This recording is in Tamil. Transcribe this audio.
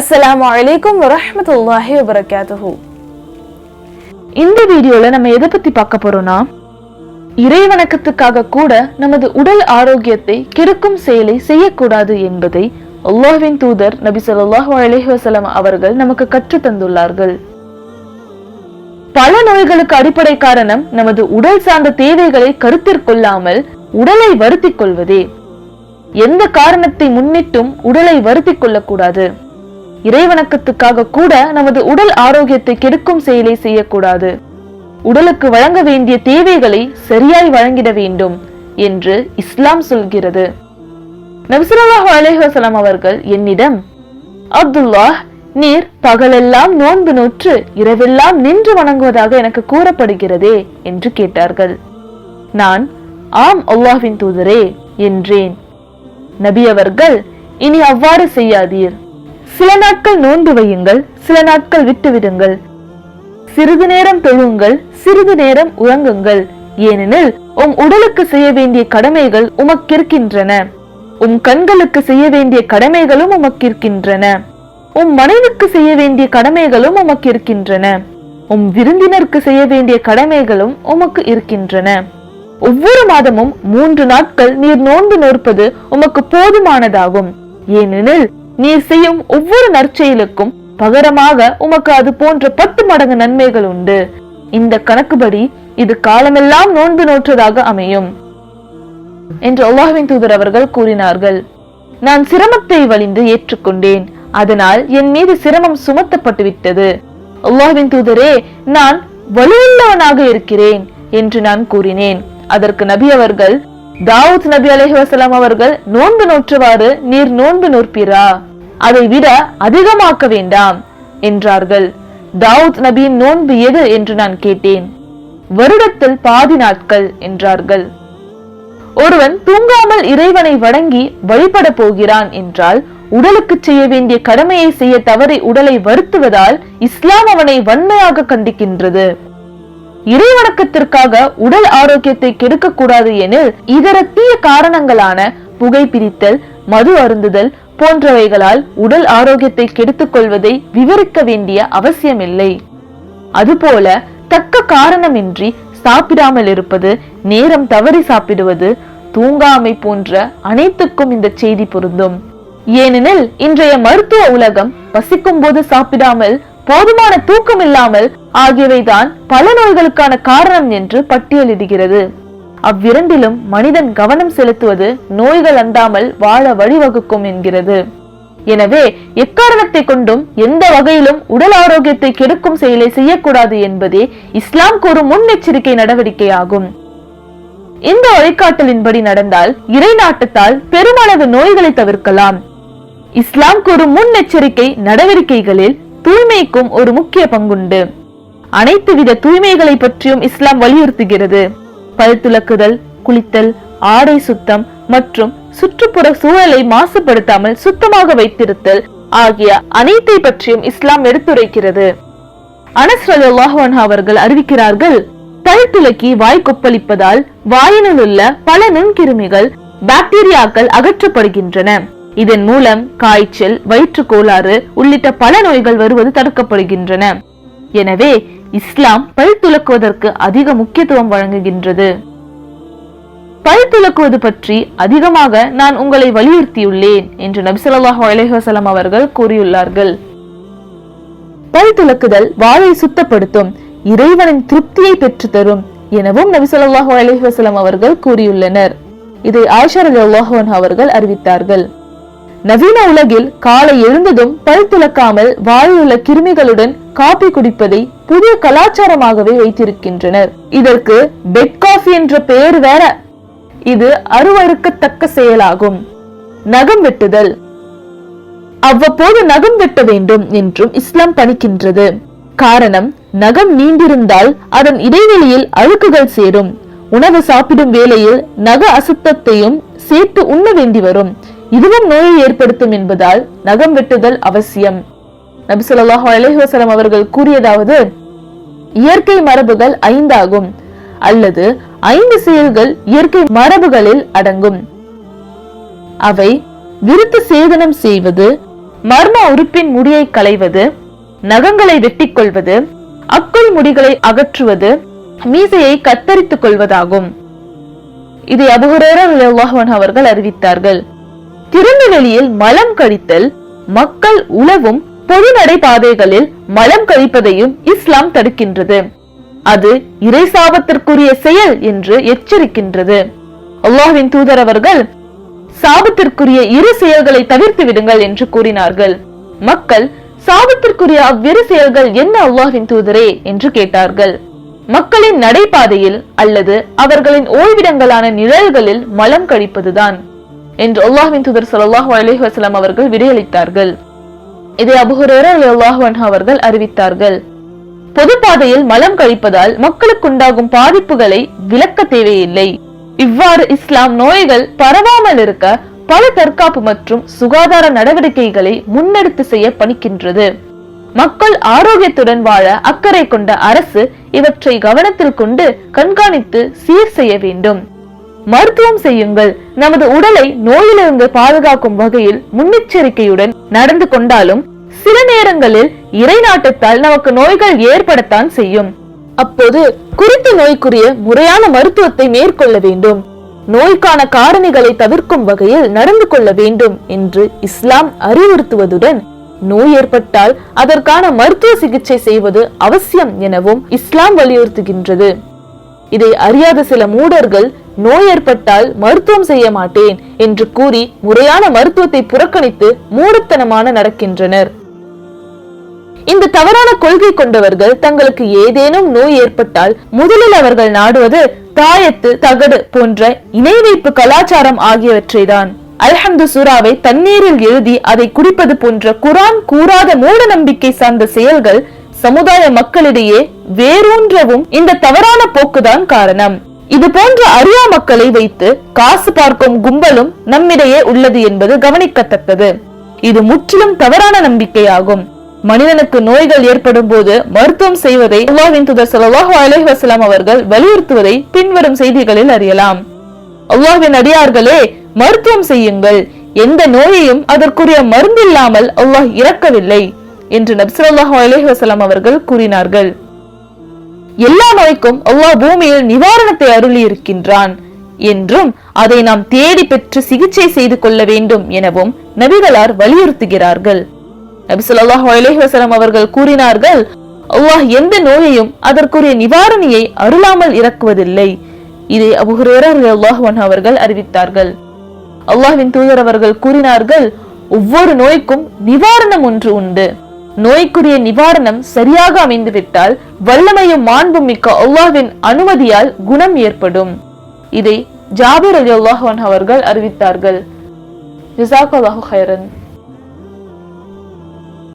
அஸ்லாம் வலைக்கம் வரமத்துல்லாஹி வபரகாத்துஹு. இந்த வீடியோல நம்ம எதை பத்தி பார்க்க போறோம்னா இறைவணக்கத்துக்காக கூட நமது உடல் ஆரோக்கியத்தை கெடுக்கும் செயலை செய்யக்கூடாது என்பதை அல்லாஹ்வின் தூதர் நபி சொல்லாஹு அலஹி வசலம் அவர்கள் நமக்கு கற்று தந்துள்ளார்கள். பல நோய்களுக்கு அடிப்படை காரணம் நமது உடல் சார்ந்த தேவைகளை கருத்தில் கொள்ளாமல் உடலை வருத்திக் கொள்வதே. எந்த காரணத்தை முன்னிட்டும் உடலை வருத்திக் கொள்ளக்கூடாது. இறைவணக்கத்துக்காக கூட நமது உடல் ஆரோக்கியத்தை கெடுக்கும் செயலை செய்யக்கூடாது. உடலுக்கு வழங்க வேண்டிய தேவைகளை சரியாய் வழங்கிட வேண்டும் என்று இஸ்லாம் சொல்கிறது. நபிசுல்லாஹு அலைஹி அவர்கள் என்னிடம் அப்துல்லாஹ் நீர் பகலெல்லாம் நோன்பு நோற்று இரவெல்லாம் நின்று வணங்குவதாக எனக்கு கூறப்படுகிறதே என்று கேட்டார்கள். நான் ஆம் அல்லாஹ்வின் தூதரே என்றேன். நபி அவர்கள் இனி அவ்வாறு செய்யாதீர். சில நாட்கள் நோன்பு வையுங்கள் சில நாட்கள் விட்டுவிடுங்கள். சிறிது நேரம் தொழுங்கள் சிறிது நேரம் உறங்குங்கள். ஏனெனில் உம் உடலுக்கு செய்ய வேண்டிய கடமைகள் உமக்கிருக்கின்றன. உம் கண்களுக்கு செய்ய வேண்டிய கடமைகளும் உமக்கிருக்கின்றன. உம் மனைவிக்கு செய்ய வேண்டிய கடமைகளும் உமக்கு இருக்கின்றன உம் விருந்தினருக்கு செய்ய வேண்டிய கடமைகளும் உமக்கு இருக்கின்றன. ஒவ்வொரு மாதமும் மூன்று நாட்கள் நீர் நோன்பு நோற்பது உமக்கு போதுமானதாகும். ஏனெனில் நீர் செய்யும் ஒவ்வொரு நற்செயலுக்கும் பகரமாக உமக்கு அது போன்ற பத்து மடங்கு நன்மைகள் உண்டு. இந்த கணக்குப்படி இது காலமெல்லாம் நோன்பு நோற்றதாக அமையும். என்று அல்லாஹுவின் தூதர் அவர்கள் கூறினார்கள். நான் சிரமத்தை வலிந்து ஏற்றுக்கொண்டேன். அதனால் என் மீது சிரமம் சுமத்தப்பட்டு விட்டது அல்லாஹ்வின் தூதரே நான் வலுவுள்ளவனாக இருக்கிறேன் என்று நான் கூறினேன். அதற்கு நபி அவர்கள் தாவூத் நபி அலஹி வசலாம் அவர்கள் நோன்பு நோற்றுவாறு நீர் நோன்பு நோற்பீரா? அதை விட அதிகமாக்க வேண்டாம் என்றார்கள். தாவூத் நபியின் நோன்பு எது என்று நான் கேட்டேன். வருடத்தில் பாதி நாட்கள் என்றார்கள். ஒருவன் தூங்காமல் இறைவனை வணங்கி வழிபட போகிறான் என்றால் உடலுக்கு செய்ய வேண்டிய கடமையை செய்ய தவறி உடலை வருத்துவதால் இஸ்லாம் அவனை வன்மையாக கண்டிக்கின்றது. இறைவணக்கத்திற்காக உடல் ஆரோக்கியத்தை கெடுக்கக்கூடாது எனில் இதர தீய காரணங்களான புகைப்பிடித்தல் மது அருந்துதல் போன்றவைகளால் உடல் ஆரோக்கியத்தை கெடுத்துக் கொள்வதை விவரிக்க வேண்டிய அவசியமில்லை. அதுபோல தக்க காரணமின்றி சாப்பிடாமல் இருப்பது நேரம் தவறி சாப்பிடுவது தூங்காமை போன்ற அனைத்துக்கும் இந்த செய்தி பொருந்தும். ஏனெனில் இன்றைய மருத்துவ உலகம் பசிக்கும் போது சாப்பிடாமல் போதுமான தூக்கம் இல்லாமல் ஆகியவைதான் பல நோய்களுக்கான காரணம் என்று பட்டியலிடுகிறது. அவ்விரண்டிலும் மனிதன் கவனம் செலுத்துவது நோய்கள் அண்டாமல் வாழ வழிவகுக்கும் என்கிறது. எனவே எக்காரணத்தை கொண்டும் எந்த வகையிலும் உடல் ஆரோக்கியத்தை கெடுக்கும் செயலை செய்யக்கூடாது என்பதே இஸ்லாம் கூறும் முன்னெச்சரிக்கை நடவடிக்கையாகும். இந்த வழிகாட்டலின்படி நடந்தால் இறை நாட்டத்தால் பெருமளவு நோய்களை தவிர்க்கலாம். இஸ்லாம் கூறும் முன்னெச்சரிக்கை நடவடிக்கைகளில் தூய்மைக்கும் ஒரு முக்கிய பங்குண்டு. அனைத்து வித தூய்மைகளை பற்றியும் இஸ்லாம் வலியுறுத்துகிறது. பல் துலக்குதல் குளித்தல் ஆடை சுத்தம் மற்றும் சுற்றுப்புற சூழலை மாசுபடுத்தாமல் சுத்தமாக வைத்திருத்தல் ஆகிய அனைத்தை பற்றியும் இஸ்லாம் எடுத்துரைக்கிறது. அனஸ்ரல்லாஹன் அவர்கள் அறிவிக்கிறார்கள் பல் துலக்கி வாய் கொப்பளிப்பதால் வாயினுள் உள்ள பல நுண்கிருமிகள் பாக்டீரியாக்கள் அகற்றப்படுகின்றன. இதன் மூலம் காய்ச்சல் வயிற்று கோளாறு உள்ளிட்ட பல நோய்கள் வருவது தடுக்கப்படுகின்றன. எனவே இஸ்லாம் பல் துலக்குவதற்கு அதிக முக்கியத்துவம் வழங்குகின்றது. பல் துலக்குவது பற்றி அதிகமாக நான் உங்களை வலியுறுத்தியுள்ளேன் என்று நபிசல்லாஹு அலேஹசலம் அவர்கள் கூறியுள்ளார்கள். பல் துலக்குதல் வாயை சுத்தப்படுத்தும் இறைவனின் திருப்தியை பெற்று தரும் எனவும் நபிசல்லாஹு அலேஹசலம் அவர்கள் கூறியுள்ளனர். இதை ஆஷர் ரலியல்லாஹு அவர்கள் அறிவித்தார்கள். நவீன உலகில் காலை எழுந்ததும் பல் துளக்காமல் வாயில் கிருமிகளுடன் காபி குடிப்பதை புதிய கலாச்சாரமாகவே வைத்திருக்கின்றனர். இதற்கு பெட் காஃபி என்ற பெயர் வேற. இது அருவறுக்கத்தக்க செயலாகும். நகம் வெட்டுதல். அவ்வப்போது நகம் வெட்ட வேண்டும் என்றும் இஸ்லாம் பணிக்கின்றது. காரணம் நகம் நீண்டிருந்தால் அதன் இடைவெளியில் அழுக்குகள் சேரும். உணவு சாப்பிடும் வேளையில் நக அசுத்தத்தையும் சேர்த்து உண்ண வேண்டி வரும். இதுவும் நோயை ஏற்படுத்தும் என்பதால் நகம் வெட்டுதல் அவசியம். நபி சொல்லாஹு அலஹிவசலம் அவர்கள் கூறியதாவது இயற்கை மரபுகள் ஐந்தாகும் அல்லது ஐந்து செயல்கள் இயற்கை மரபுகளில் அடங்கும். அவை விருத்து சேதனம் செய்வது மர்ம உறுப்பின் முடியை களைவது நகங்களை வெட்டிக் கொள்வது அக்குள் முடிகளை அகற்றுவது மீசையை கத்தரித்துக் கொள்வதாகும். இதை அபுஹுரேரன் அவர்கள் அறிவித்தார்கள். திறந்த வெளியில் மலம் கழித்தல் மக்கள் உழவும் பொது நடைபாதைகளில் மலம் கழிப்பதையும் இஸ்லாம் தடுக்கின்றது. அது இறை சாபத்திற்குரிய செயல் என்று எச்சரிக்கின்றது. அல்லாஹின் தூதர் அவர்கள் சாபத்திற்குரிய இரு செயல்களை தவிர்த்து விடுங்கள் என்று கூறினார்கள். மக்கள் சாபத்திற்குரிய அவ்விரு செயல்கள் என்ன அல்லாஹின் தூதரே? என்று கேட்டார்கள். மக்களின் நடைபாதையில் அல்லது அவர்களின் ஓய்விடங்களான நிழல்களில் மலம் கழிப்பதுதான். என்று அல்லாஹின் தூதர் சல்லாஹூ அலைஹி வசலாம் அவர்கள் விடையளித்தார்கள். இதை அபுஹுரேரா ரலியல்லாஹு அவர்கள் அறிவித்தார்கள். பொது பாதையில் மலம் கழிப்பதால் மக்களுக்குண்டாகும் பாதிப்புகளை விளக்க தேவையில்லை. இவ்வாறு இஸ்லாம் நோய்கள் பரவாமல் இருக்க பல தற்காப்பு மற்றும் சுகாதார நடவடிக்கைகளை முன்னெடுத்து செய்ய பணிக்கின்றது. மக்கள் ஆரோக்கியத்துடன் வாழ அக்கறை கொண்ட அரசு இவற்றை கவனத்தில் கொண்டு கண்காணித்து சீர் செய்ய வேண்டும். மருத்துவம் செய்யுங்கள். நமது உடலை நோயிலிருந்து பாதுகாக்கும் வகையில் முன்னெச்சரிக்கையுடன் நடந்து கொண்டாலும் சில நேரங்களில் இறை நாட்டத்தால் நமக்கு நோய்கள் ஏற்படத்தான் செய்யும். அப்போது குறித்த நோய்க்குரிய முறையான மருத்துவத்தை மேற்கொள்ள வேண்டும். நோய்க்கான காரணிகளை தவிர்க்கும் வகையில் நடந்து கொள்ள வேண்டும் என்று இஸ்லாம் அறிவுறுத்துவதுடன் நோய் ஏற்பட்டால் அதற்கான மருத்துவ சிகிச்சை செய்வது அவசியம் எனவும் இஸ்லாம் வலியுறுத்துகின்றது. இதை அறியாத சில மூடர்கள் நோய் ஏற்பட்டால் மருத்துவம் செய்ய மாட்டேன் என்று கூறி முறையான மருத்துவத்தை புறக்கணித்து மூடத்தனமான நடக்கின்றனர். இந்த தவறான கொள்கை கொண்டவர்கள் தங்களுக்கு ஏதேனும் நோய் ஏற்பட்டால் முதலில் அவர்கள் நாடுவது தாயத்து தகடு போன்ற இணை வைப்பு கலாச்சாரம் ஆகியவற்றைதான். அல்ஹம்து சூராவை தண்ணீரில் எழுதி அதை குடிப்பது போன்ற குரான் கூறாத மூட நம்பிக்கை சார்ந்த செயல்கள் சமுதாய மக்களிடையே வேரூன்றவும் இந்த தவறான போக்குதான் காரணம். இது போன்ற அறியா மக்களை வைத்து காசு பார்க்கும் கும்பலும் நம்மிடையே உள்ளது என்பது கவனிக்கத்தக்கது. இது முற்றிலும் தவறான நம்பிக்கையாகும். மனிதனுக்கு நோய்கள் ஏற்படும் போது மருத்துவம் செய்வதை அல்லாஹ்வின் துதர் ஸல்லல்லாஹு அலஹி வசலாம் அவர்கள் வலியுறுத்துவதை பின்வரும் செய்திகளில் அறியலாம். அல்லாஹ்வின் அடியார்களே மருத்துவம் செய்யுங்கள். எந்த நோயையும் அதற்குரிய மருந்தில்லாமல் அல்லாஹ் இறக்கவில்லை என்று நப்சல்லாஹு அலஹி வசலாம் அவர்கள் கூறினார்கள். எல்லா நோய்க்கும் அல்லாஹ் பூமியில் நிவாரணத்தை அருளி இருக்கின்றான் என்றும் அதை நாம் தேடி பெற்று சிகிச்சை செய்து கொள்ள வேண்டும் எனவும் நபிகளார் வலியுறுத்துகிறார்கள். நபி ஸல்லல்லாஹு அவர்கள் கூறினார்கள் அல்லாஹ் எந்த நோயையும் அதற்குரிய நிவாரணியை அருளாமல் இறக்குவதில்லை. இதை அபூ அவர்கள் அறிவித்தார்கள். அல்லாஹ்வின் தூதர் அவர்கள் கூறினார்கள் ஒவ்வொரு நோய்க்கும் நிவாரணம் ஒன்று உண்டு. நோய்க்குரிய நிவாரணம் சரியாக அமைந்துவிட்டால் வல்லமையும் மாண்பும் மிக்க அல்லாவின் அனுமதியால் குணம் ஏற்படும். இதை ஜாபிர் அலி அன்ஹு அவர்கள் அறிவித்தார்கள். ஜஸாக்கல்லாஹு ஹைரன்